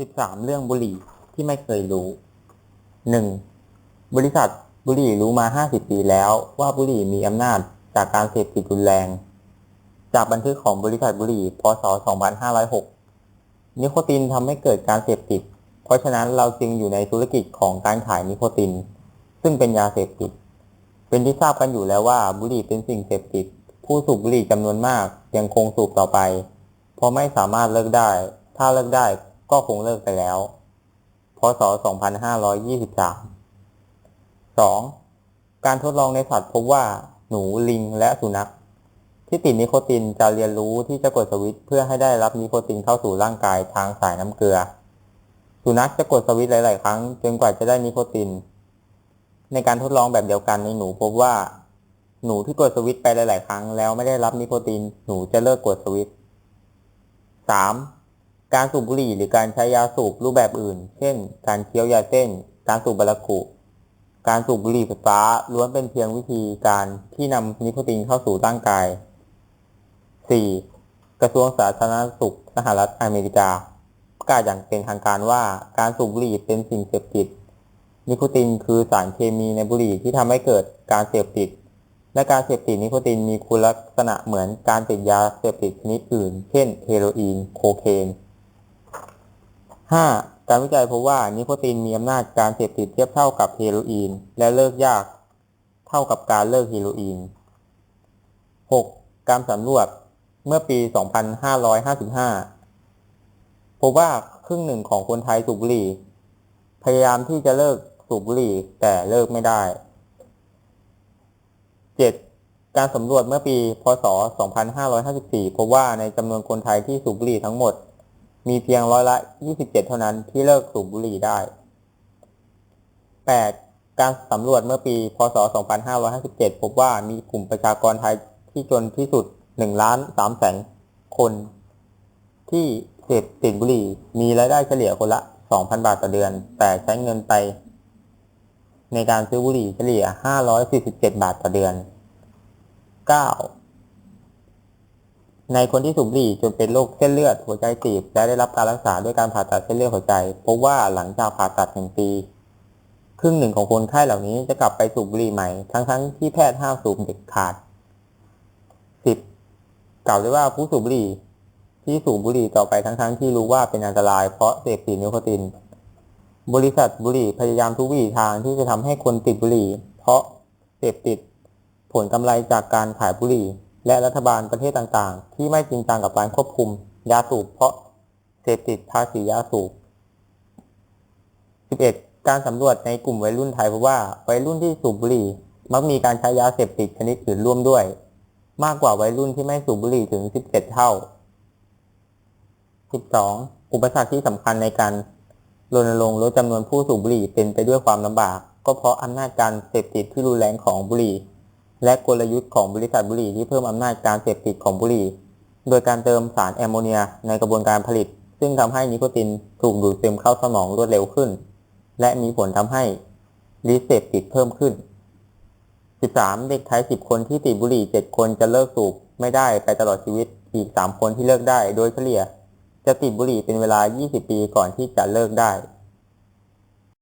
13เรื่องบุหรี่ที่ไม่เคยรู้ 1. บริษัทบุหรี่รู้มา50ปีแล้วว่าบุหรี่มีอำนาจจากการเสพติดรุนแรง จากบันทึกของบริษัทบุหรี่พศ 2506 นิโคตินทำให้เกิดการเสพติด เพราะฉะนั้นเราจึงอยู่ในธุรกิจของการขายนิโคติน ซึ่งเป็นยาเสพติด เป็นที่ทราบกันอยู่แล้วว่าบุหรี่เป็นสิ่งเสพติด ผู้สูบบุหรี่จำนวนมากยังคงสูบต่อไป เพราะไม่สามารถเลิกได้ ถ้าเลิกได้ ก็คงเลิกไปแล้ว พศ 2523 2. การทดลองในสัตว์พบว่าหนูลิงและสุนัข ที่ติดนิโคตินจะเรียนรู้ที่จะกดสวิตช์เพื่อให้ได้รับนิโคตินเข้าสู่ร่างกายทางสายน้ำเกลือ สุนัขจะกดสวิตช์หลาย ๆ ครั้งจนกว่าจะได้นิโคติน ในการทดลองแบบเดียวกันในหนูพบว่า หนูที่กดสวิตช์ไปหลาย ๆ ครั้งแล้วไม่ได้รับนิโคติน หนูจะเลิกกดสวิตช์ 3. การสูบบุหรี่หรือการใช้ยาสูบรูปแบบอื่น เช่น การเคี้ยวยาเส้น การสูบบารากุ การสูบบุหรี่ไฟฟ้าล้วนเป็นเพียงวิธีการที่นำนิโคตินเข้าสู่ร่างกาย 4. กระทรวงสาธารณสุขสหรัฐอเมริกา ประกาศอย่างเป็นทางการว่าการสูบบุหรี่เป็นสิ่งเสพติด นิโคตินคือสารเคมีในบุหรี่ที่ทำให้เกิดการเสพติด และการเสพติดนิโคตินมีคุณลักษณะเหมือนการติดยาเสพติดชนิดอื่น เช่น เฮโรอีน โคเคน 5. การวิจัยพบว่านิโคตินมีอำนาจการเสพติดเทียบเท่ากับเฮโรอีน และเลิกยากเท่ากับการเลิกเฮโรอีน 6. การสำรวจเมื่อปี 2555 พบว่าครึ่งหนึ่งของคนไทยสูบบุหรี่ พยายามที่จะเลิกสูบบุหรี่แต่เลิกไม่ได้ 7. การสำรวจเมื่อปี พศ 2554 พบว่าในจำนวนคนไทยที่สูบบุหรี่ทั้งหมด มีเพียงร้อยละ 27 เท่านั้นที่เลิกสูบบุหรี่ได้ 8. การสำรวจเมื่อปี พศ 2557 พบว่ามีกลุ่มประชากรไทยที่จนที่สุด1ล้าน3แสนคน ที่เสพติดบุหรี่ มีรายได้เฉลี่ยคนละ 2,000 บาทต่อเดือน แต่ใช้เงินไปในการซื้อบุหรี่เฉลี่ย 547 บาทต่อเดือน 9. ในคนที่สูบบุหรี่จนเป็นโรคเส้นเลือดหัวใจตีบและได้รับการรักษาด้วยการผ่าตัดเส้นเลือดหัวใจพบว่าหลังจากผ่าตัดหนึ่งปี ครึ่งหนึ่งของคนไข้เหล่านี้จะกลับไปสูบบุหรี่ใหม่ทั้งๆที่แพทย์ห้ามสูบเด็ดขาด 10. กล่าวได้ว่าผู้สูบบุหรี่ที่สูบบุหรี่ต่อไปทั้งๆที่รู้ว่าเป็นอันตรายเพราะเสพติดนิโคติน บริษัทบุหรี่พยายามทุกวิถีทางที่จะทำให้คนติดบุหรี่ เพราะเสพติดผลกำไรจากการขายบุหรี่ และรัฐบาลประเทศต่างๆ ที่ไม่จริงจังกับการควบคุมยาสูบเพราะเสพติดภาษียาสูบ 11. การสำรวจในกลุ่มวัยรุ่นไทยพบว่าวัยรุ่นที่สูบบุหรี่มักมีการใช้ยาเสพติดชนิดอื่นร่วมด้วย มากกว่าวัยรุ่นที่ไม่สูบบุหรี่ถึง 17 เท่า 12. อุปสรรคที่สำคัญในการรณรงค์ลดจำนวนผู้สูบบุหรี่เป็นไปด้วยความลำบาก ก็เพราะอำนาจการเสพติดที่รุนแรงของบุหรี่ และกลยุทธ์ของบริษัทบุหรี่ที่เพิ่มอำนาจการเสพติดของบุหรี่ โดยการเติมสารแอมโมเนียในกระบวนการผลิต ซึ่งทำให้นิโคตินถูกดูดซึมเข้าสมองรวดเร็วขึ้น และมีผลทำให้ฤทธิ์เสพติดเพิ่มขึ้น 13. เด็กไทย 10 คนที่ติดบุหรี่ 7 คนจะเลิกสูบไม่ได้ไปตลอดชีวิต อีก 3 คนที่เลิกได้โดยเฉลี่ย จะติดบุหรี่เป็นเวลา 20 ปีก่อนที่จะเลิกได้